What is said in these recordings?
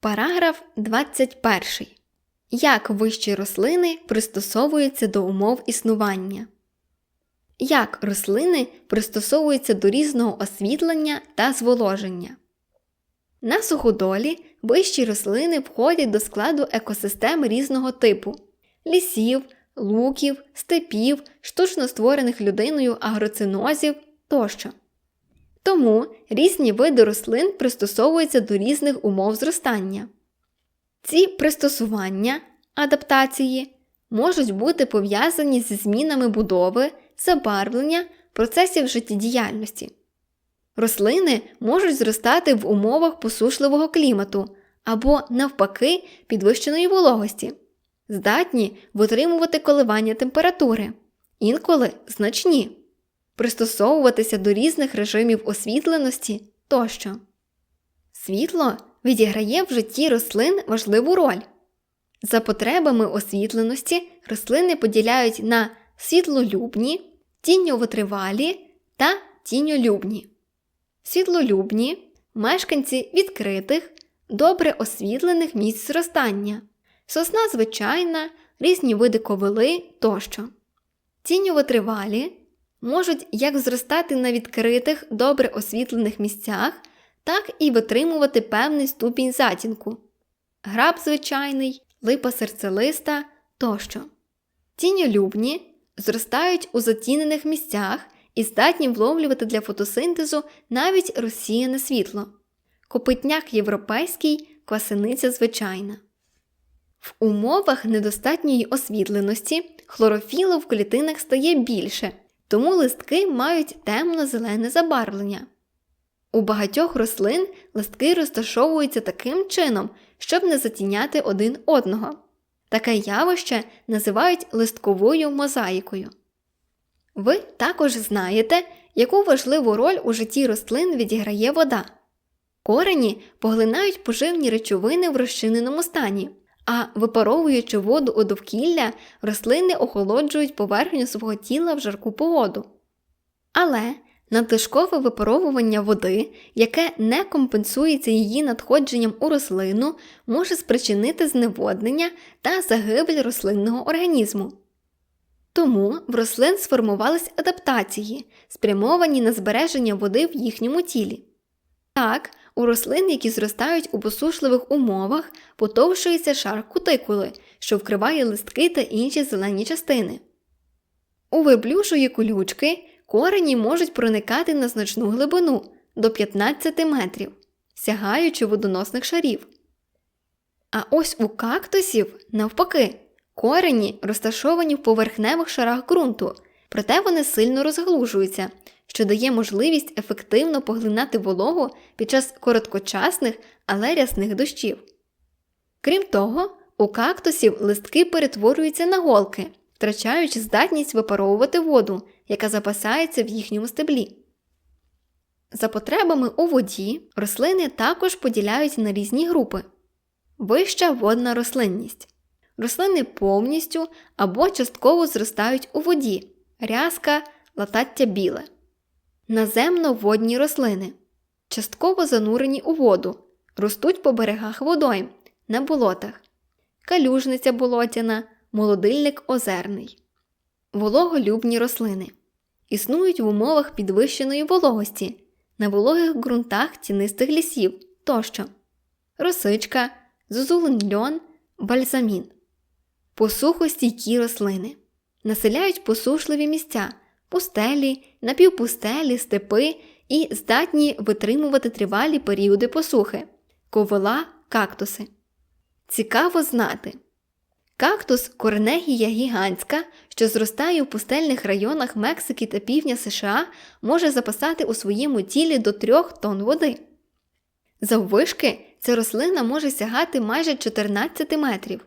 Параграф 21. Як вищі рослини пристосовуються до умов існування? Як рослини пристосовуються до різного освітлення та зволоження? На суходолі вищі рослини входять до складу екосистем різного типу лісів, луків, степів, штучно створених людиною агроцинозів тощо. Тому різні види рослин пристосовуються до різних умов зростання. Ці пристосування, адаптації можуть бути пов'язані зі змінами будови, забарвлення, процесів життєдіяльності. Рослини можуть зростати в умовах посушливого клімату або, навпаки, підвищеної вологості, здатні витримувати коливання температури, інколи значні пристосовуватися до різних режимів освітленості тощо. Світло відіграє в житті рослин важливу роль. За потребами освітленості рослини поділяють на світлолюбні, тіньовитривалі та тіньолюбні. Світлолюбні мешканці відкритих, добре освітлених місць зростання, сосна звичайна, різні види ковили тощо. Тіньовитривалі можуть як зростати на відкритих, добре освітлених місцях, так і витримувати певний ступінь затінку граб звичайний, липа серцелиста тощо. Тіньолюбні зростають у затінених місцях і здатні вловлювати для фотосинтезу навіть розсіяне світло. Копитняк європейський, квасениця звичайна. В умовах недостатньої освітленості хлорофілу в клітинах стає більше, тому листки мають темно-зелене забарвлення. У багатьох рослин листки розташовуються таким чином, щоб не затіняти один одного. Таке явище називають листковою мозаїкою. Ви також знаєте, яку важливу роль у житті рослин відіграє вода. Корені поглинають поживні речовини в розчиненому стані, а випаровуючи воду у довкілля, рослини охолоджують поверхню свого тіла в жарку погоду. Але надлишкове випаровування води, яке не компенсується її надходженням у рослину, може спричинити зневоднення та загибель рослинного організму. Тому в рослин сформувались адаптації, спрямовані на збереження води в їхньому тілі. Так, у рослин, які зростають у посушливих умовах, потовшується шар кутикули, що вкриває листки та інші зелені частини. У виблюшої колючки корені можуть проникати на значну глибину до 15 метрів, сягаючи водоносних шарів. А ось у кактусів, навпаки, корені розташовані в поверхневих шарах ґрунту, проте вони сильно розглужуються, що дає можливість ефективно поглинати вологу під час короткочасних, але рясних дощів. Крім того, у кактусів листки перетворюються на голки, втрачаючи здатність випаровувати воду, яка запасається в їхньому стеблі. За потребами у воді рослини також поділяють на різні групи. Вища водна рослинність. Рослини повністю або частково зростають у воді, рязка, латаття біле. Наземно-водні рослини. Частково занурені у воду, ростуть по берегах водойм, на болотах, калюжниця болотяна, молодильник озерний. Вологолюбні рослини. Існують в умовах підвищеної вологості, на вологих ґрунтах тінистих лісів тощо. Росичка, зозулин льон, бальзамін. Посухостійкі рослини. Населяють посушливі місця, пустелі, напівпустелі, степи і здатні витримувати тривалі періоди посухи, ковила, кактуси. Цікаво знати. Кактус корнегія гігантська, що зростає у пустельних районах Мексики та півдня США, може запасати у своєму тілі до 3 тонн води. Заввишки ця рослина може сягати майже 14 метрів.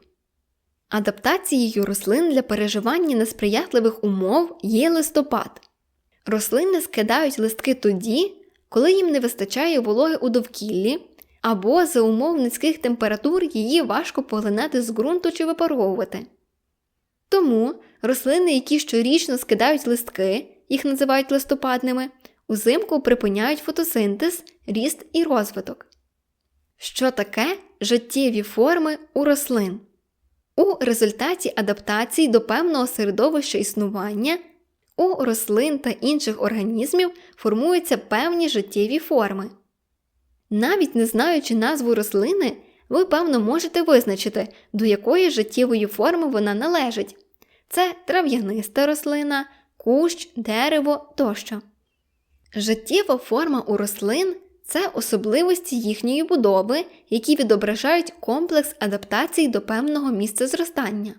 Адаптацією рослин для переживання несприятливих умов є листопад. Рослини скидають листки тоді, коли їм не вистачає вологи у довкіллі, або за умов низьких температур її важко поглинати з ґрунту чи випаровувати. Тому рослини, які щорічно скидають листки, їх називають листопадними, узимку припиняють фотосинтез, ріст і розвиток. Що таке життєві форми у рослин. У результаті адаптації до певного середовища існування у рослин та інших організмів формуються певні життєві форми. Навіть не знаючи назву рослини, ви певно можете визначити, до якої життєвої форми вона належить. Це трав'яниста рослина, кущ, дерево тощо. Життєва форма у рослин це особливості їхньої будови, які відображають комплекс адаптацій до певного місця зростання.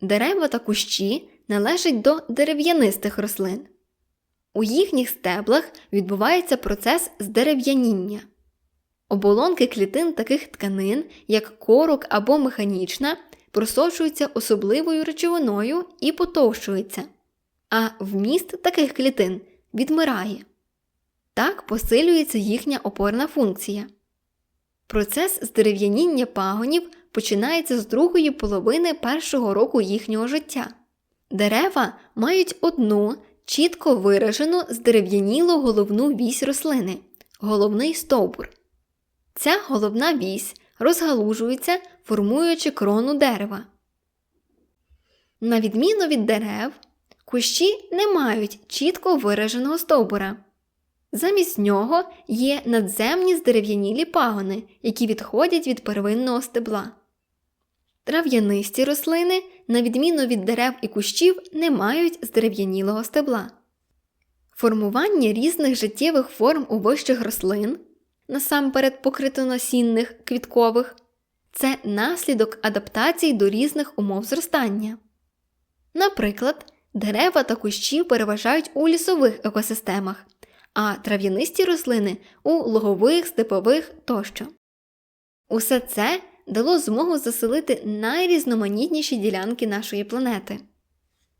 Дерева та кущі належать до дерев'янистих рослин. У їхніх стеблах відбувається процес здерев'яніння. Оболонки клітин таких тканин, як корок або механічна, просочуються особливою речовиною і потовщуються, а вміст таких клітин відмирає. Так посилюється їхня опорна функція. Процес здерев'яніння пагонів починається з другої половини першого року їхнього життя. Дерева мають одну чітко виражену здерев'янілу головну вісь рослини головний стовбур. Ця головна вісь розгалужується, формуючи крону дерева. На відміну від дерев, кущі не мають чітко вираженого стовбура. Замість нього є надземні здерев'янілі пагони, які відходять від первинного стебла. Трав'янисті рослини, на відміну від дерев і кущів, не мають здерев'янілого стебла. Формування різних життєвих форм у вищих рослин, насамперед покритонасінних квіткових, це наслідок адаптацій до різних умов зростання. Наприклад, дерева та кущі переважають у лісових екосистемах, а трав'янисті рослини у лугових, степових тощо. Усе це дало змогу заселити найрізноманітніші ділянки нашої планети.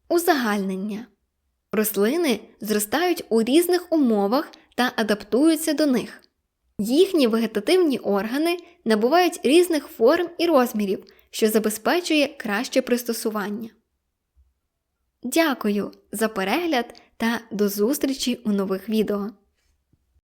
Узагальнення рослини зростають у різних умовах та адаптуються до них. Їхні вегетативні органи набувають різних форм і розмірів, що забезпечує краще пристосування. Дякую за перегляд та до зустрічі у нових відео.